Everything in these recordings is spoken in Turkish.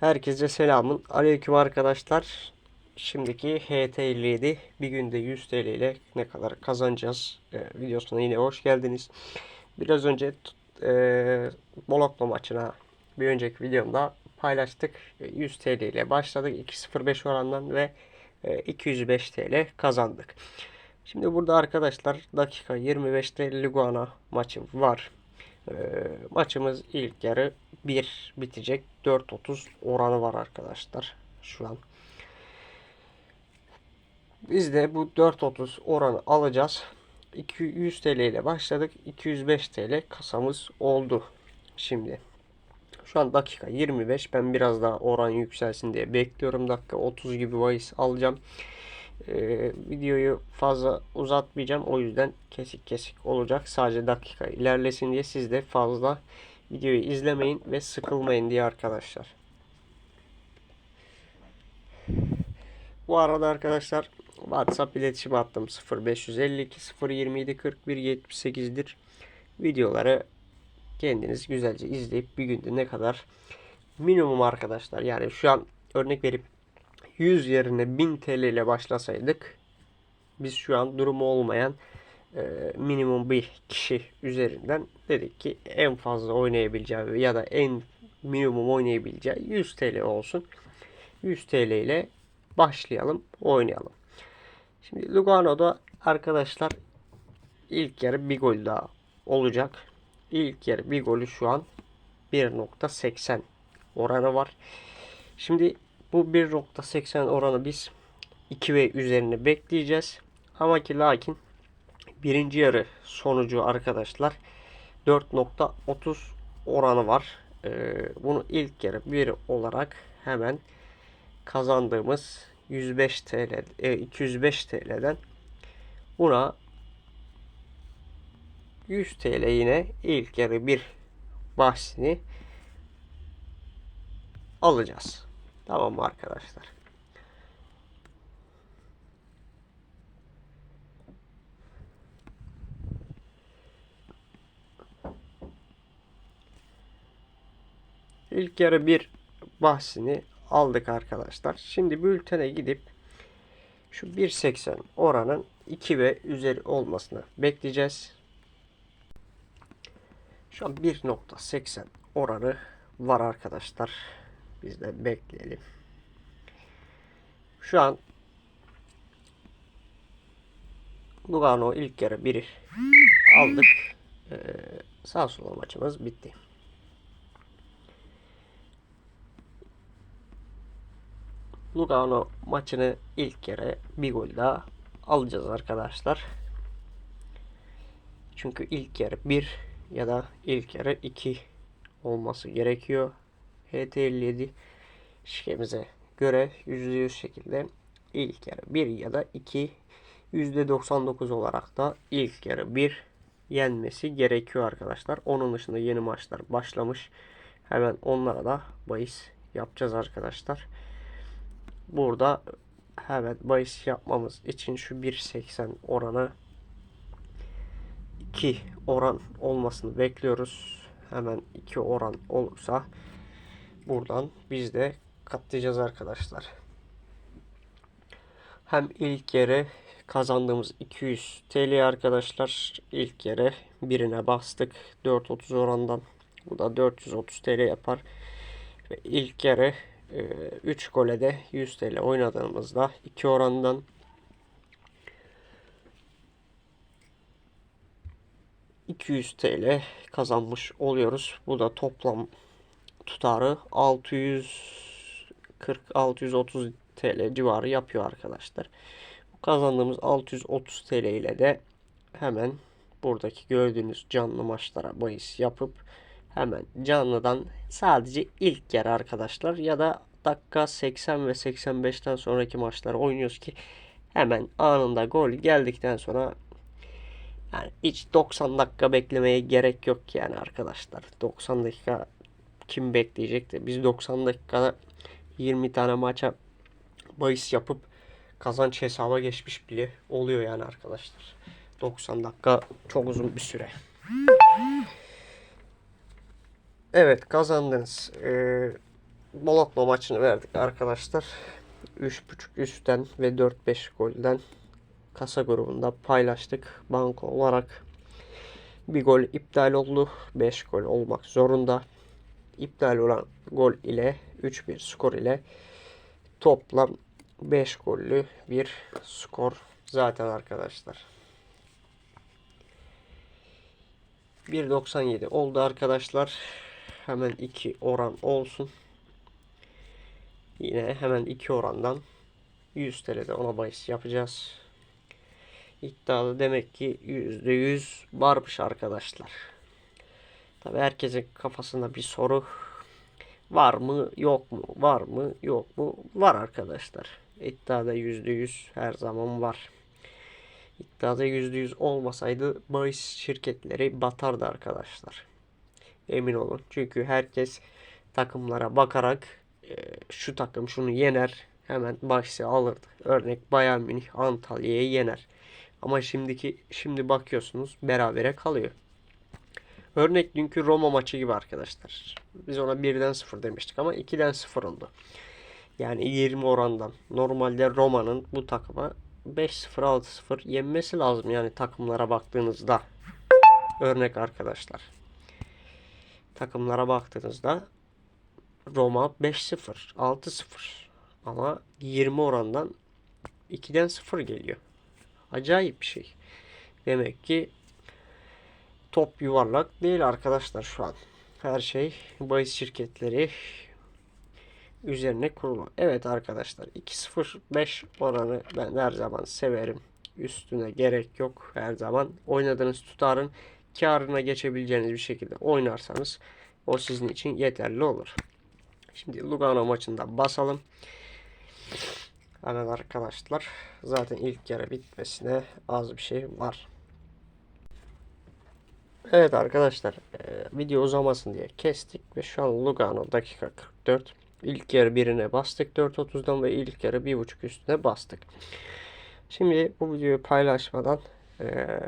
Herkese selamun aleyküm arkadaşlar. Şimdiki HT57 bir günde 100 TL ile ne kadar kazanacağız e, videosuna yine hoş geldiniz. Biraz önce e, Bologna maçına bir önceki videomda paylaştık. E, 100 TL ile başladık 2.05 orandan ve e, 205 TL kazandık. Şimdi burada arkadaşlar dakika 25'te Lugano maçı var. Ee, maçımız ilk yarı 1 bitecek. 4.30 oranı var arkadaşlar şu an. Biz de bu 4.30 oranı alacağız. 200 TL ile başladık. 205 TL kasamız oldu. Şimdi şu an dakika 25. Ben biraz daha oran yükselsin diye bekliyorum. Dakika 30 gibi bahis alacağım. Ee, videoyu fazla uzatmayacağım. O yüzden kesik kesik olacak. Sadece dakika ilerlesin diye siz de fazla videoyu izlemeyin ve sıkılmayın diye arkadaşlar. Bu arada arkadaşlar WhatsApp iletişim hattım 0552 027 41 78'dir. Videoları kendiniz güzelce izleyip bir günde ne kadar minimum arkadaşlar yani şu an örnek verip 100 yerine 1000 TL ile başlasaydık biz şu an durumu olmayan minimum bir kişi üzerinden dedik ki en fazla oynayabileceği ya da en minimum oynayabileceği 100 TL olsun. 100 TL ile başlayalım, oynayalım. Şimdi Lugano'da arkadaşlar ilk yarı bir gol daha olacak. İlk yarı bir golü şu an 1.80 oranı var. Şimdi bu 1.80 oranı biz 2 ve üzerine bekleyeceğiz. Ama ki lakin birinci yarı sonucu arkadaşlar 4.30 oranı var. Ee, bunu ilk yarı 1 olarak hemen kazandığımız 105 TL, e, 205 TL'den buna 100 TL yine ilk yarı bir bahsini alacağız. Tamam mı arkadaşlar? İlk yarı bir bahsini aldık arkadaşlar. Şimdi bültene gidip şu 1.80 oranın 2 ve üzeri olmasını bekleyeceğiz. Şu an 1.80 oranı var arkadaşlar. Biz de bekleyelim. Şu an Lugano ilk yarı 1 aldık. Ee, sağ sola maçımız bitti. Lugano maçını ilk yarı bir gol daha alacağız arkadaşlar. Çünkü ilk yarı 1 ya da ilk yarı 2 olması gerekiyor. HT57 şikemize göre %100 şekilde ilk yarı 1 ya da 2 %99 olarak da ilk yarı 1 yenmesi gerekiyor arkadaşlar. Onun dışında yeni maçlar başlamış. Hemen onlara da bahis yapacağız arkadaşlar. Burada hemen bahis yapmamız için şu 1.80 oranı 2 oran olmasını bekliyoruz. Hemen 2 oran olursa buradan biz de katlayacağız arkadaşlar. Hem ilk yere kazandığımız 200 TL arkadaşlar ilk yere birine bastık 4.30 orandan bu da 430 TL yapar ve ilk yere 3 gole de 100 TL oynadığımızda 2 orandan ...200 TL kazanmış oluyoruz. Bu da toplam tutarı 640-630 TL civarı yapıyor arkadaşlar. Kazandığımız 630 TL ile de hemen buradaki gördüğünüz canlı maçlara bahis yapıp hemen canlıdan sadece ilk yer arkadaşlar ya da dakika 80 ve 85'ten sonraki maçları oynuyoruz ki hemen anında gol geldikten sonra yani hiç 90 dakika beklemeye gerek yok yani arkadaşlar. 90 dakika kim bekleyecek de biz 90 dakikada 20 tane maça bahis yapıp kazanç hesaba geçmiş bile oluyor yani arkadaşlar. 90 dakika çok uzun bir süre. Evet kazandınız. Ee, Bologna maçını verdik arkadaşlar. 3.5 üstten ve 4-5 golden kasa grubunda paylaştık. Banko olarak bir gol iptal oldu. 5 gol olmak zorunda. İptal olan gol ile 3-1 skor ile toplam 5 gollü bir skor zaten arkadaşlar. 1.97 oldu arkadaşlar. Hemen 2 oran olsun. Yine hemen 2 orandan 100 TL'de ona bahis yapacağız. İddialı demek ki %100 varmış arkadaşlar. Tabi herkesin kafasında bir soru var mı yok mu var mı yok mu var arkadaşlar. İddiada %100 her zaman var. İddiada %100 olmasaydı bahis şirketleri batardı arkadaşlar. Emin olun. Çünkü herkes takımlara bakarak e, şu takım şunu yener hemen bahsi alırdı. Örnek Bayern Münih Antalya'yı yener. Ama şimdiki şimdi bakıyorsunuz berabere kalıyor. Örnek dünkü Roma maçı gibi arkadaşlar. Biz ona 1'den 0 demiştik ama 2'den 0 oldu. Yani 20 orandan. Normalde Roma'nın bu takıma 5-0 6-0 yenmesi lazım yani takımlara baktığınızda. Örnek arkadaşlar. Takımlara baktığınızda Roma 5-0, 6-0 ama 20 orandan 2'den 0 geliyor. Acayip bir şey. Demek ki top yuvarlak değil arkadaşlar şu an. Her şey bahis şirketleri üzerine kurulu. Evet arkadaşlar 2-0-5 oranı ben her zaman severim. Üstüne gerek yok her zaman. Oynadığınız tutarın karına geçebileceğiniz bir şekilde oynarsanız o sizin için yeterli olur. Şimdi Lugano maçında basalım. Hemen arkadaşlar zaten ilk yarı bitmesine az bir şey var. Evet arkadaşlar e, video uzamasın diye kestik ve şu an Lugano dakika 44. İlk yarı birine bastık 4.30'dan ve ilk yarı 1.5 üstüne bastık. Şimdi bu videoyu paylaşmadan e,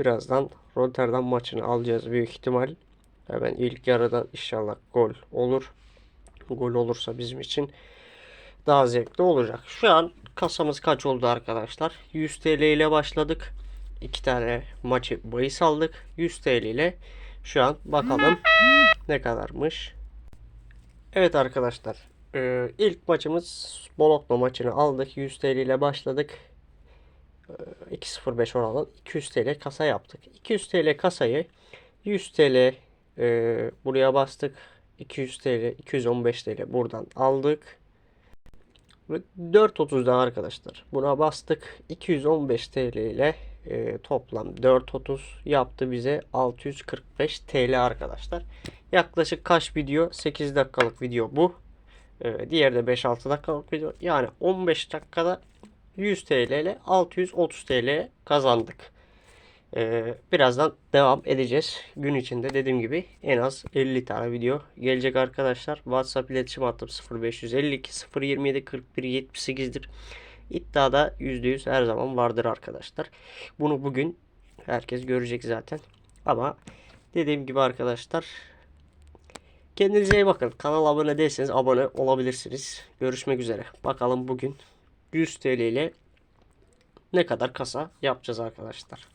birazdan Rotterdam maçını alacağız büyük ihtimal. Hemen ilk yarıda inşallah gol olur. Gol olursa bizim için daha zevkli olacak. Şu an kasamız kaç oldu arkadaşlar? 100 TL ile başladık. 2 tane maçı bahis aldık. 100 TL ile şu an bakalım ne kadarmış. Evet arkadaşlar. ilk maçımız Bologna maçını aldık. 100 TL ile başladık. E, 2.05 oranla 200 TL kasa yaptık. 200 TL kasayı 100 TL e, buraya bastık. 200 TL, 215 TL buradan aldık. Ve 4.30'dan arkadaşlar buna bastık. 215 TL ile e, toplam 4.30 yaptı bize 645 TL arkadaşlar. Yaklaşık kaç video? 8 dakikalık video bu. E, diğeri de 5-6 dakikalık video. Yani 15 dakikada 100 TL ile 630 TL kazandık. Ee, birazdan devam edeceğiz. Gün içinde dediğim gibi en az 50 tane video gelecek arkadaşlar. WhatsApp iletişim hattım 0552 027 41 78'dir. İddiada %100 her zaman vardır arkadaşlar. Bunu bugün herkes görecek zaten. Ama dediğim gibi arkadaşlar kendinize iyi bakın. Kanala abone değilseniz abone olabilirsiniz. Görüşmek üzere. Bakalım bugün 100 TL ile ne kadar kasa yapacağız arkadaşlar.